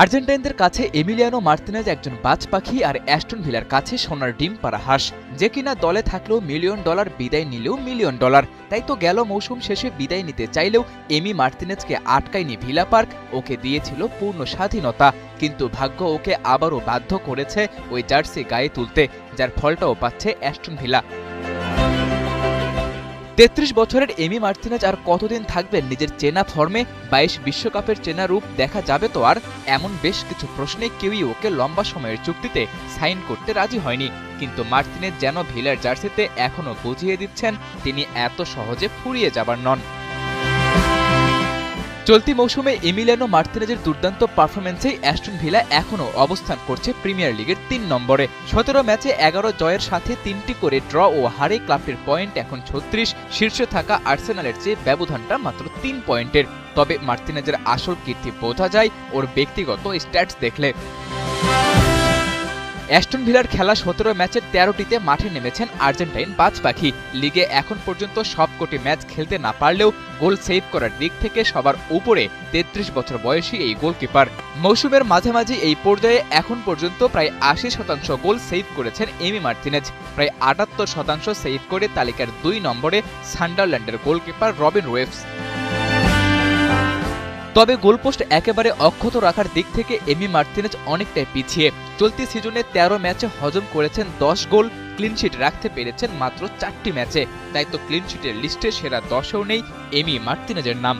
আর্জেন্টাইনদের কাছে Emiliano Martinez একজন বাজ পাখি আর অ্যাস্টন ভিলার কাছে সোনার ডিম পাড়া হাঁস। যে কিনা দলে থাকলেও মিলিয়ন ডলার বিদায় নিলেও মিলিয়ন ডলার। তাই তো গেল মৌসুম শেষে বিদায় নিতে চাইলেও এমি মার্তিনেজকে আটকায়নি ভিলা পার্ক, ওকে দিয়েছিল পূর্ণ স্বাধীনতা। কিন্তু ভাগ্য ওকে আবারও বাধ্য করেছে ওই জার্সি গায়ে তুলতে, যার ফলটাও পাচ্ছে অ্যাস্টন ভিলা। তেত্রিশ বছরের এমি মার্তিনেজ আর কতদিন থাকবেন নিজের চেনা ফর্মে? বাইশ বিশ্বকাপের চেনা রূপ দেখা যাবে তো আর? এমন বেশ কিছু প্রশ্নে কেউই ওকে লম্বা সময়ের চুক্তিতে সাইন করতে রাজি হয়নি। কিন্তু মার্তিনেজ যেন ভিলার জার্সিতে এখনও বুঝিয়ে দিচ্ছেন, তিনি এত সহজে ফুরিয়ে যাবার নন। চলতি মৌসুমে এমিলিয়ানো মার্তিনেজের দুর্দান্ত পারফরমেন্সেই অ্যাস্টন ভিলা এখনও অবস্থান করছে প্রিমিয়ার লিগের তিন নম্বরে। সতেরো ম্যাচে এগারো জয়ের সাথে তিনটি করে ড্র ও হারে ক্লাবটির পয়েন্ট এখন ছত্রিশ, শীর্ষে থাকা আর্সেনালের চেয়ে ব্যবধানটা মাত্র তিন পয়েন্টের। তবে মার্তিনেজের আসল কীর্তি বোঝা যায় ওর ব্যক্তিগত স্ট্যাটস দেখলে। অ্যাস্টন ভিলার খেলা সতেরো ম্যাচের তেরোটিতে মাঠে নেমেছেন আর্জেন্টাইন পাঁচ পাখি লিগে এখন পর্যন্ত সবকটি ম্যাচ খেলতে না পারলেও গোল সেভ করার দিক থেকে সবার উপরে তেত্রিশ বছর বয়সী এই গোলকিপার। মৌসুমের মাঝামাঝি এই পর্যায়ে এখন পর্যন্ত প্রায় আশি শতাংশ গোল সেভ করেছেন এমি মার্টিনেজ। প্রায় আটাত্তর শতাংশ সেভ করে তালিকার দুই নম্বরে সান্ডারল্যান্ডের গোলকিপার রবিন ওয়েবস তবে গোলপোস্ট একেবারে অক্ষত রাখার দিক থেকে এমি মার্তিনেজ অনেকটাই পিছিয়ে। চলতি সিজনে তেরো ম্যাচে হজম করেছেন দশ গোল ক্লিনশিট রাখতে পেরেছেন মাত্র চারটি ম্যাচে। তাই তো ক্লিনশিটের লিস্টে সেরা দশেও নেই এমি মার্তিনেজের নাম।